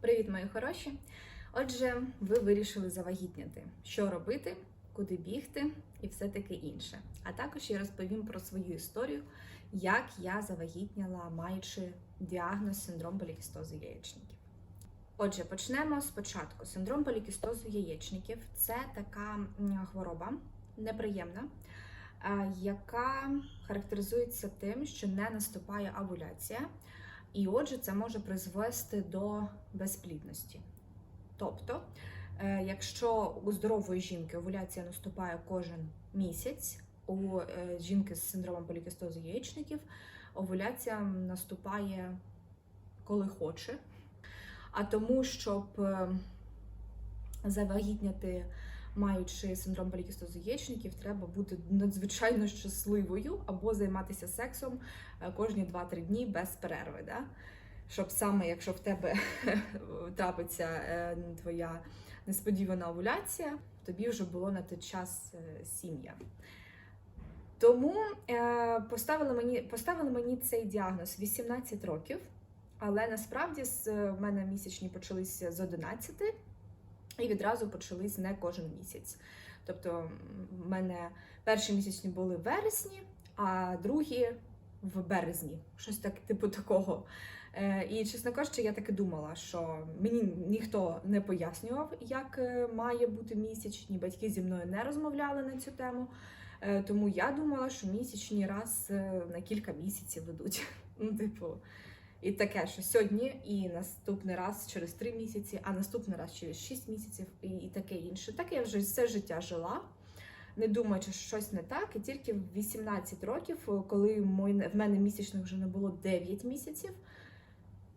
Привіт, мої хороші! Отже, ви вирішили завагітняти, що робити, куди бігти і все таке інше. А також я розповім про свою історію, як я завагітняла, маючи діагноз синдром полікістозу яєчників. Отже, почнемо спочатку. Синдром полікістозу яєчників це така хвороба неприємна, е, яка характеризується тим, що не наступає овуляція. І отже, це може призвести до безплідності. Тобто, е, якщо у здорової жінки овуляція наступає кожен місяць, у е, жінки з синдромом полікістозу яєчників овуляція наступає коли хоче. А тому, щоб е, завагітняти, маючи синдром полікістозу яєчників, треба бути надзвичайно щасливою або займатися сексом е, кожні 2-3 дні без перерви. Да? Щоб саме, якщо в тебе трапиться е, твоя несподівана овуляція, тобі вже було на той час е, сім'я. Тому поставили, мені, поставили мені цей діагноз 18 років, але насправді в мене місячні почалися з 11 і відразу почались не кожен місяць. Тобто, в мене перші місячні були в вересні, а другі в березні. Щось так, типу такого. Е, І, чесно кажучи, я таки думала, що мені ніхто не пояснював, як е, має бути місячні. Батьки зі мною не розмовляли на цю тему. Е, Тому я думала, що місячні раз на кілька місяців ведуть. Ну, типу, і таке, що сьогодні і наступний раз через три місяці, а наступний раз через шість місяців, і, і таке інше. Так я вже все життя жила, не думаючи, що щось не так. І тільки в 18 років, коли мой- в мене місячних вже не було 9 місяців,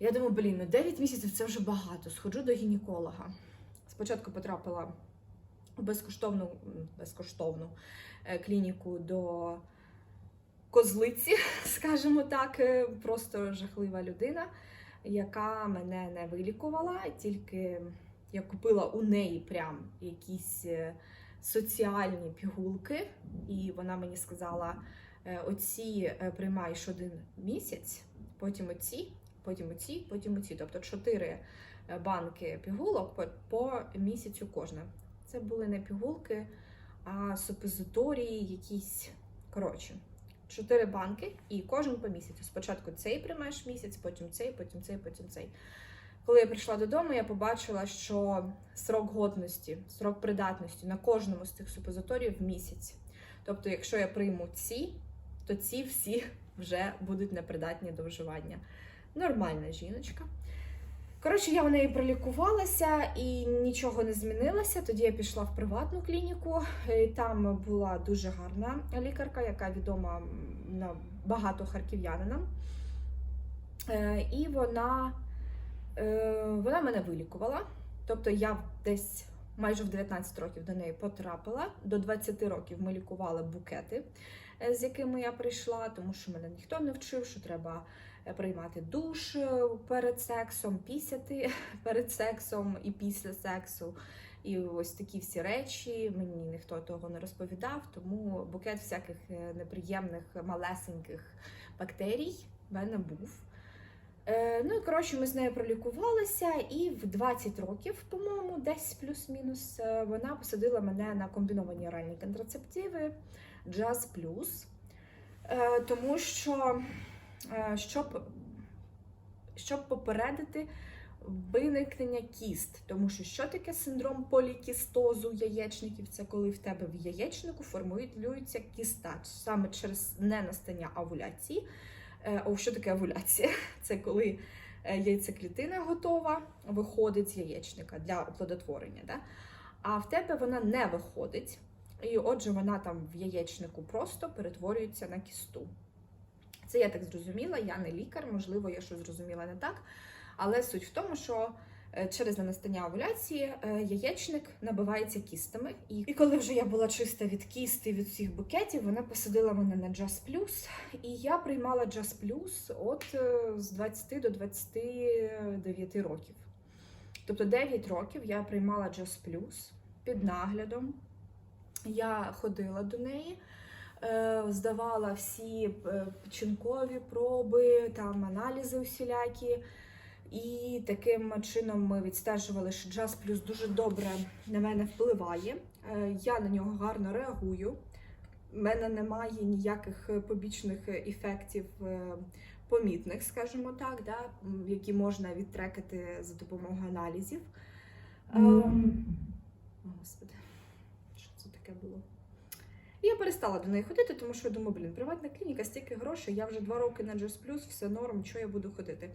я думаю, блін, ну 9 місяців це вже багато. Сходжу до гінеколога. Спочатку потрапила в безкоштовну, безкоштовну е, клініку до козлиці, скажімо так, е, просто жахлива людина, яка мене не вилікувала, тільки я купила у неї прям якісь е, соціальні пігулки, і вона мені сказала: е, оці приймаєш один місяць, потім оці, потім оці, потім оці. Тобто чотири банки пігулок по місяцю кожна. Це були не пігулки, а супозиторії, якісь коротше. Чотири банки і кожен по місяцю. Спочатку цей приймаєш місяць, потім цей, потім цей, потім цей. Коли я прийшла додому, я побачила, що срок годності, срок придатності на кожному з цих супозиторіїв місяць. Тобто, якщо я прийму ці, то ці всі вже будуть непридатні до вживання. Нормальна жіночка. Коротше, я в неї пролікувалася і нічого не змінилося. Тоді я пішла в приватну клініку. І Там була дуже гарна лікарка, яка відома на багато харків'янинам. Е, І вона, е, вона мене вилікувала. Тобто я десь майже в 19 років до неї потрапила. До 20 років ми лікували букети, е, з якими я прийшла, тому що мене ніхто не вчив, що треба е, приймати душ е, перед сексом, пісяти перед сексом і після сексу. І ось такі всі речі. Мені ніхто того не розповідав, тому букет всяких неприємних малесеньких бактерій в мене був. Е, ну і коротше, ми з нею пролікувалися, і в 20 років, по-моєму, десь плюс-мінус, е, вона посадила мене на комбіновані оральні контрацептиви Jazz Plus. Е, тому що, щоб, щоб попередити виникнення кіст, тому що що таке синдром полікістозу яєчників? Це коли в тебе в яєчнику формується кіста саме через ненастання овуляції. Е, О, що таке овуляція? Це коли е, яйцеклітина готова, виходить з яєчника для оплодотворення. Да? А в тебе вона не виходить, і отже, вона там в яєчнику просто перетворюється на кісту. Це я так зрозуміла, я не лікар, можливо, я щось зрозуміла не так. Але суть в тому, що через ненастання овуляції е, яєчник набивається кістами. І, коли вже я була чиста від кісти, від всіх букетів, вона посадила мене на Jazz Plus. І я приймала Jazz Plus от е, з 20 до 29 років. Тобто 9 років я приймала Jazz Plus під наглядом. Я ходила до неї. е, Здавала всі е, печінкові проби, там аналізи усілякі. І таким чином ми відстежували, що джаз плюс дуже добре на мене впливає. Е, Я на нього гарно реагую. У мене немає ніяких побічних ефектів е, помітних, скажімо так, да, які можна відтрекати за допомогою аналізів. Ем, Господи, що це таке було? І я перестала до неї ходити, тому що я думаю, блін, приватна клініка, стільки грошей, я вже два роки на Джос Плюс, все норм, що я буду ходити.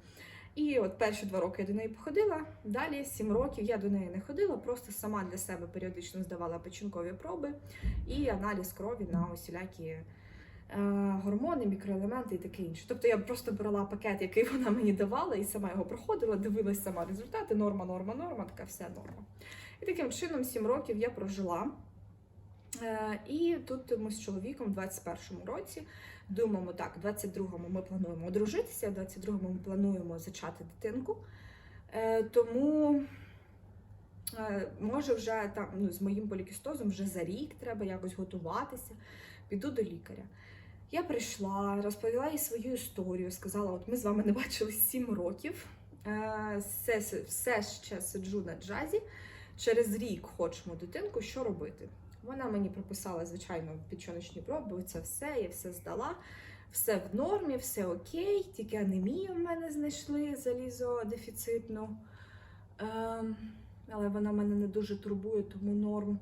І от перші два роки я до неї походила. Далі сім років я до неї не ходила, просто сама для себе періодично здавала печінкові проби і аналіз крові на усілякі е, гормони, мікроелементи і таке інше. Тобто я просто брала пакет, який вона мені давала, і сама його проходила, дивилась сама результати, норма, норма, норма, така вся норма. І таким чином сім років я прожила. Е, І тут ми з чоловіком в 21-му році думаємо, так, в 22-му ми плануємо одружитися, в 22-му ми плануємо зачати дитинку. Е, Тому е, може вже там ну, з моїм полікістозом вже за рік треба якось готуватися, піду до лікаря. Я прийшла, розповіла їй свою історію, сказала: от ми з вами не бачились 7 років. Все, все ще сиджу на джазі. Через рік хочемо дитинку, що робити? Вона мені прописала, звичайно, печіночні проби, це все, я все здала, все в нормі, все окей, тільки анемію в мене знайшли залізодефіцитну. Ем, але вона мене не дуже турбує, тому норм.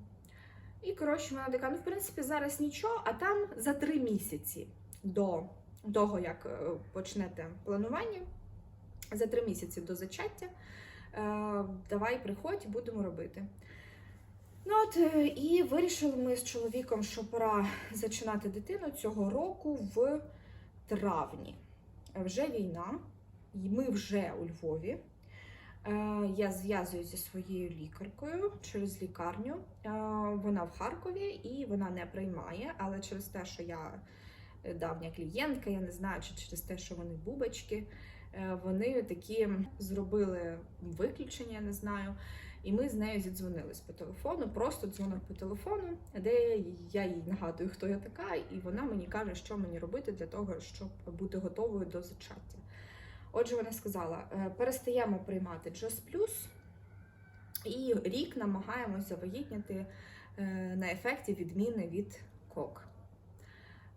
І коротше, вона така, ну в принципі, зараз нічого, а там за три місяці до того, як е, почнете планування, за три місяці до зачаття, е, давай приходь, будемо робити. Ну от е, і вирішили ми з чоловіком, що пора зачинати дитину цього року в травні. Вже війна, ми вже у Львові. Е, Я зв'язуюся зі своєю лікаркою через лікарню. Е, Вона в Харкові і вона не приймає, але через те, що я давня клієнтка, я не знаю, чи через те, що вони бубочки, вони такі зробили виключення, я не знаю. І ми з нею зідзвонились по телефону, просто дзвонок по телефону, де я їй нагадую, хто я така, і вона мені каже, що мені робити для того, щоб бути готовою до зачаття. Отже, вона сказала: «Е, перестаємо приймати Джос Плюс і рік намагаємось завагітняти е, на ефекті відміни від КОК.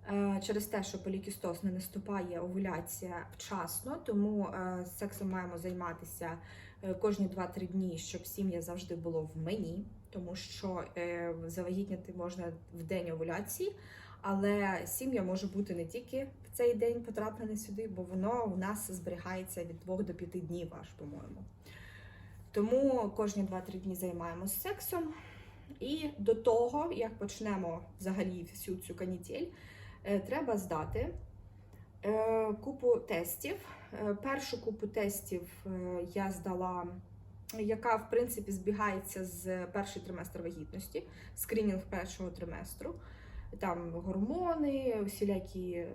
Е, Через те, що полікістоз не наступає овуляція вчасно, тому сексом маємо займатися кожні 2-3 дні, щоб сім'я завжди було в мені, тому що е, завагітняти можна в день овуляції, але сім'я може бути не тільки в цей день потраплене сюди, бо воно в нас зберігається від 2 до 5 днів аж, по-моєму. Тому кожні 2-3 дні займаємося сексом. І до того, як почнемо взагалі всю цю канітель, е, треба здати е, купу тестів. Е, Першу купу тестів е, я здала, яка в принципі збігається з перший триместр вагітності, скринінг першого триместру. Там гормони, всілякі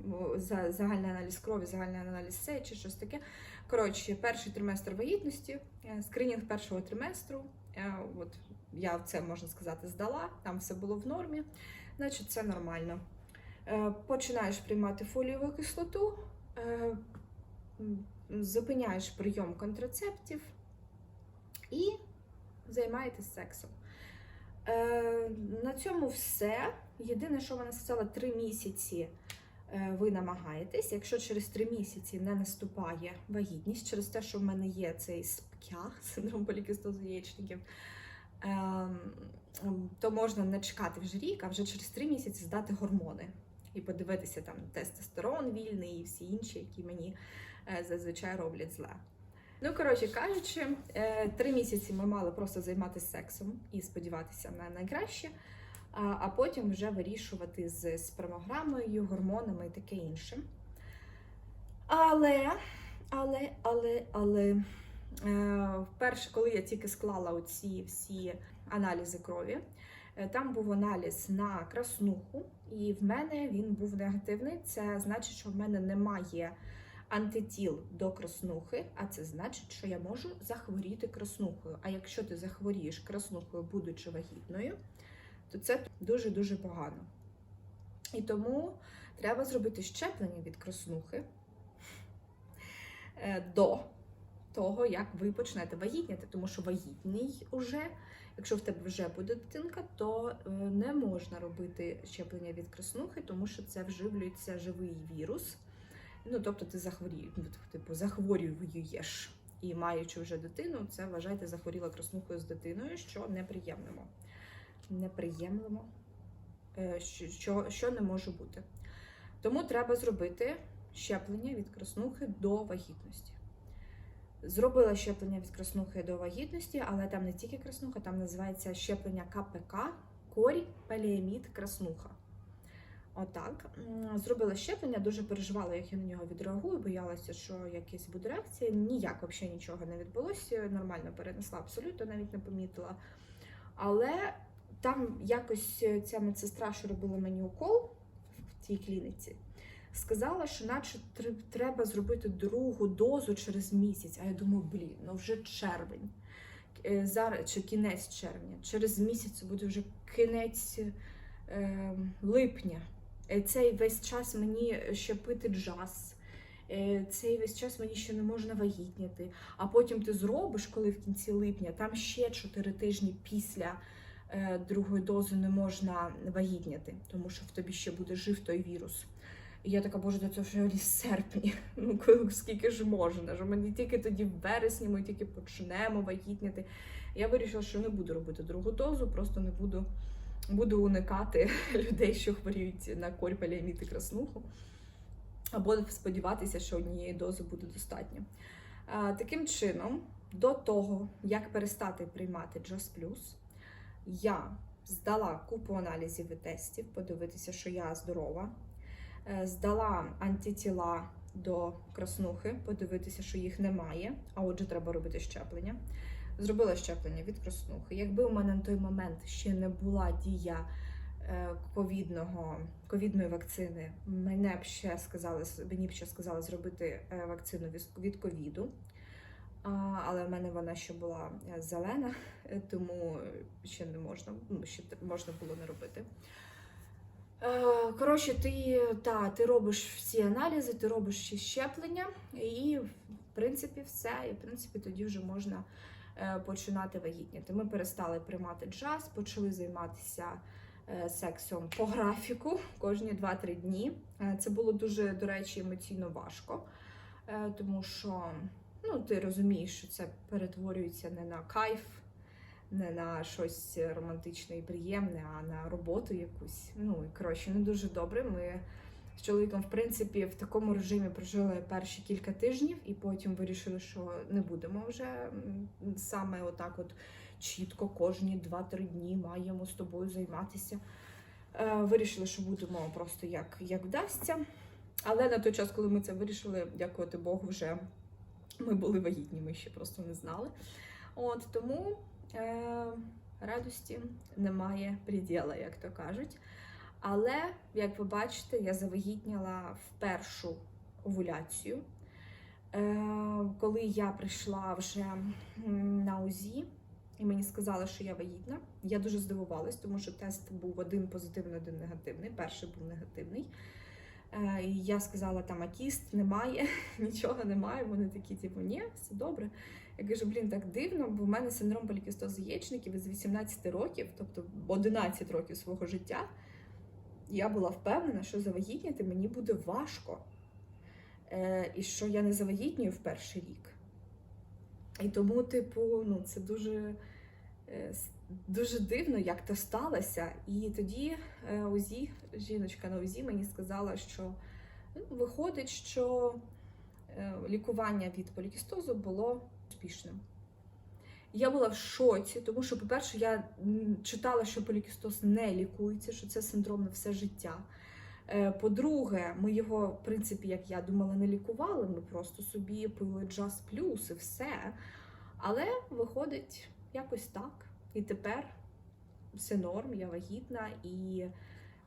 ну, загальний аналіз крові, загальний аналіз сечі, щось таке. Коротше, перший триместр вагітності, е, скринінг першого триместру. Е, От я це можна сказати здала, там все було в нормі, значить це нормально. Е, Починаєш приймати фолієву кислоту, е, зупиняєш прийом контрацептів і займаєтесь сексом. Е, На цьому все. Єдине, що вона сказала, три місяці ви намагаєтесь. Якщо через три місяці не наступає вагітність, через те, що в мене є цей СПКЯ, синдром полікістозу яєчників, ем, то можна не чекати вже рік, а вже через три місяці здати гормони і подивитися там тестостерон вільний і всі інші, які мені е, зазвичай роблять зле. Ну, коротше кажучи, е, три місяці ми мали просто займатися сексом і сподіватися на найкраще, а, потім вже вирішувати з спермограмою, гормонами і таке інше. Але, але, але, але е, вперше, коли я тільки склала оці всі аналізи крові, там був аналіз на краснуху, і в мене він був негативний. Це значить, що в мене немає антитіл до краснухи, а це значить, що я можу захворіти краснухою. А якщо ти захворієш краснухою, будучи вагітною, то це дуже-дуже погано. І тому треба зробити щеплення від краснухи е, до того, як ви почнете вагітніти, тому що вагітний уже, якщо в тебе вже буде дитинка, то е, не можна робити щеплення від краснухи, тому що це вживлюється живий вірус. Ну, тобто ти захворієш, типу, захворюєш. І маючи вже дитину, це вважайте захворіла краснухою з дитиною, що неприємно. Неприємно, е, що, що не може бути. Тому треба зробити щеплення від краснухи до вагітності. Зробила щеплення від краснухи до вагітності, але там не тільки краснуха, там називається щеплення КПК, корі, паліемід, краснуха. Отак. Зробила щеплення, дуже переживала, як я на нього відреагую, боялася, що якась буде реакція. Ніяк взагалі нічого не відбулося. Нормально перенесла, абсолютно навіть не помітила. Але там якось ця медсестра, що робила мені укол в тій клініці, сказала, що наче треба зробити другу дозу через місяць. А я думаю, блін, ну вже червень. Е, Зараз чи кінець червня. Через місяць буде вже кінець е, липня. Е, Цей весь час мені ще пити джаз. Е, Цей весь час мені ще не можна вагітніти. А потім ти зробиш, коли в кінці липня, там ще 4 тижні після е, другої дози не можна вагітніти, тому що в тобі ще буде жив той вірус. І я така, боже, до цього вже серпні. Ну скільки ж можна? Що ми не тільки тоді в вересні, ми тільки почнемо вагітніти. Я вирішила, що не буду робити другу дозу, просто не буду, буду уникати людей, що хворіють на корь, паліамід і краснуху. Або сподіватися, що однієї дози буде достатньо. А, Таким чином, до того, як перестати приймати Just Plus, я здала купу аналізів і тестів, подивитися, що я здорова. Е, Здала антитіла до краснухи, подивитися, що їх немає, а отже, треба робити щеплення. Зробила щеплення від краснухи. Якби у мене на той момент ще не була дія е, ковідного, ковідної вакцини, мене б ще сказали, мені б ще сказали зробити е, вакцину від- від ковіду. Але в мене вона ще була зелена, тому ще не можна, ну, ще можна було не робити. Е, Коротше, ти, та, ти робиш всі аналізи, ти робиш всі щеплення, і в принципі все. І в принципі тоді вже можна е, починати вагітніти. Ми перестали приймати джаз, почали займатися е, сексом по графіку кожні 2-3 дні. Це було дуже, до речі, емоційно важко, тому що ну, ти розумієш, що це перетворюється не на кайф, не на щось романтичне і приємне, а на роботу якусь. Ну і коротше, не дуже добре. Ми з чоловіком, в принципі, в такому режимі прожили перші кілька тижнів, і потім вирішили, що не будемо вже саме отак, от чітко кожні 2-3 дні маємо з тобою займатися. Е, Вирішили, що будемо просто як, як вдасться. Але на той час, коли ми це вирішили, дякувати Богу, вже ми були вагітні, ми ще просто не знали. От тому радості немає приділа, як то кажуть. Але, як ви бачите, я завагітніла в першу овуляцію. Е, коли я прийшла вже на УЗІ, і мені сказали, що я вагітна, я дуже здивувалась, тому що тест був один позитивний, один негативний. Перший був негативний. Е, І я сказала, там акіст немає, нічого немає. Вони такі, типу, ні, все добре. Я кажу, блін, так дивно, бо в мене синдром полікістозу яєчників із 18 років, тобто 11 років свого життя, я була впевнена, що завагітніти мені буде важко. Е, і що я не завагітнюю в перший рік. І тому, типу, ну, це дуже, е, дуже дивно, як то сталося. І тоді е, УЗІ, жіночка на УЗІ мені сказала, що ну, виходить, що е, лікування від полікістозу було успішним. Я була в шоці, тому що, по-перше, я читала, що полікістоз не лікується, що це синдром на все життя. Е, По-друге, ми його, в принципі, як я думала, не лікували. Ми просто собі пили джаз плюс і все. Але виходить якось так. І тепер все норм, я вагітна і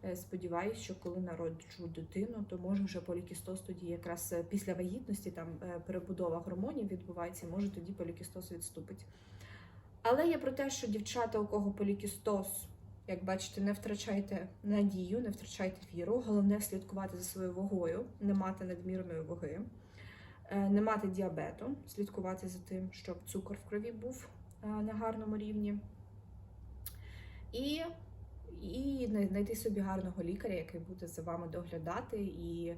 е, сподіваюся, що коли народжу дитину, то може вже полікістоз тоді якраз е, після вагітності там е, перебудова гормонів відбувається, може тоді полікістоз відступить. Але є про те, що дівчата, у кого полікістоз, як бачите, не втрачайте надію, не втрачайте віру. Головне слідкувати за своєю вагою, не мати надмірної ваги. не мати діабету, слідкувати за тим, щоб цукор в крові був на гарному рівні. І, і знай- знайти собі гарного лікаря, який буде за вами доглядати і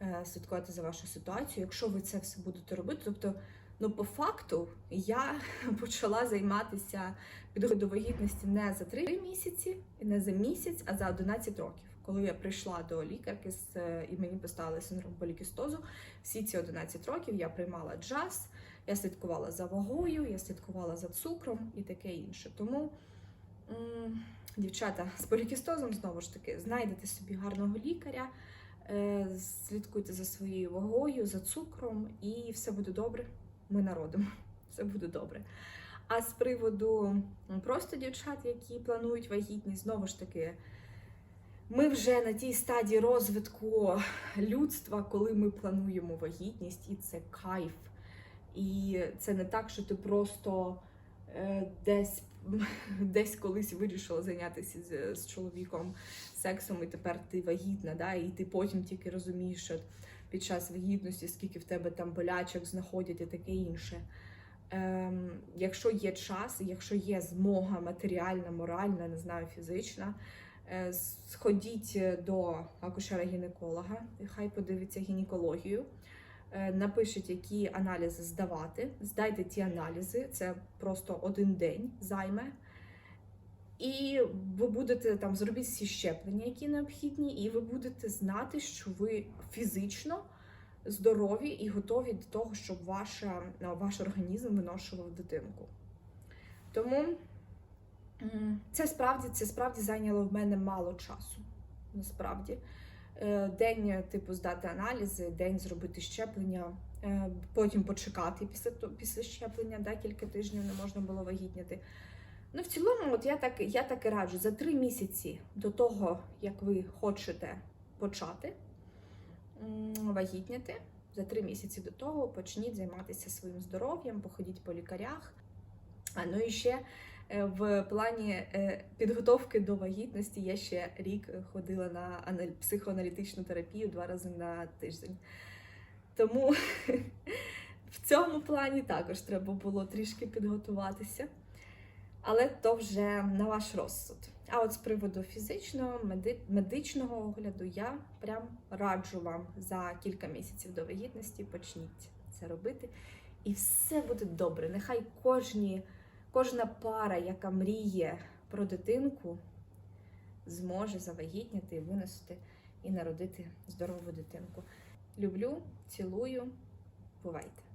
е, слідкувати за вашу ситуацію, якщо ви це все будете робити. Тобто, ну по факту я почала займатися підготовкою до вагітності не за 3 місяці, не за місяць, а за 11 років. Коли я прийшла до лікарки з, е, і мені поставили синдром полікістозу, всі ці 11 років я приймала джаз, я слідкувала за вагою, я слідкувала за цукром і таке інше. Тому, дівчата, з полікістозом знову ж таки знайдете собі гарного лікаря, е, слідкуйте за своєю вагою, за цукром, і все буде добре. Ми народимо, все буде добре. А з приводу просто дівчат, які планують вагітність, знову ж таки, ми вже на тій стадії розвитку людства, коли ми плануємо вагітність, і це кайф. І це не так, що ти просто е, десь, десь колись вирішила зайнятися з, з чоловіком сексом, і тепер ти вагітна, да? і ти потім тільки розумієш, що під час вагітності, скільки в тебе там болячок знаходять і таке інше. Ем, якщо є час, якщо є змога матеріальна, моральна, не знаю, фізична, е, сходіть до акушера-гінеколога, хай подивиться гінекологію, напишіть, які аналізи здавати. Здайте ті аналізи, це просто один день займе. І ви будете там зробіть всі щеплення, які необхідні, і ви будете знати, що ви фізично здорові і готові до того, щоб ваша, ну, ваш організм виношував дитинку. Тому це справді, це справді зайняло в мене мало часу. Насправді. Е, День, типу, здати аналізи, день зробити щеплення, е, потім почекати після, після щеплення, да, тижнів не можна було вагітніти. Ну, в цілому, от я так, я так і раджу, за три місяці до того, як ви хочете почати м, вагітніти, за три місяці до того почніть займатися своїм здоров'ям, походіть по лікарях. А ну і ще е, в плані е, підготовки до вагітності я ще рік ходила на психоаналітичну терапію два рази на тиждень. Тому в цьому плані також треба було трішки підготуватися. Але то вже на ваш розсуд. А от з приводу фізичного, меди- медичного огляду, я прям раджу вам за кілька місяців до вагітності почніть це робити. І все буде добре. Нехай кожні, кожна пара, яка мріє про дитинку, зможе завагітніти, виносити і народити здорову дитинку. Люблю, цілую, бувайте!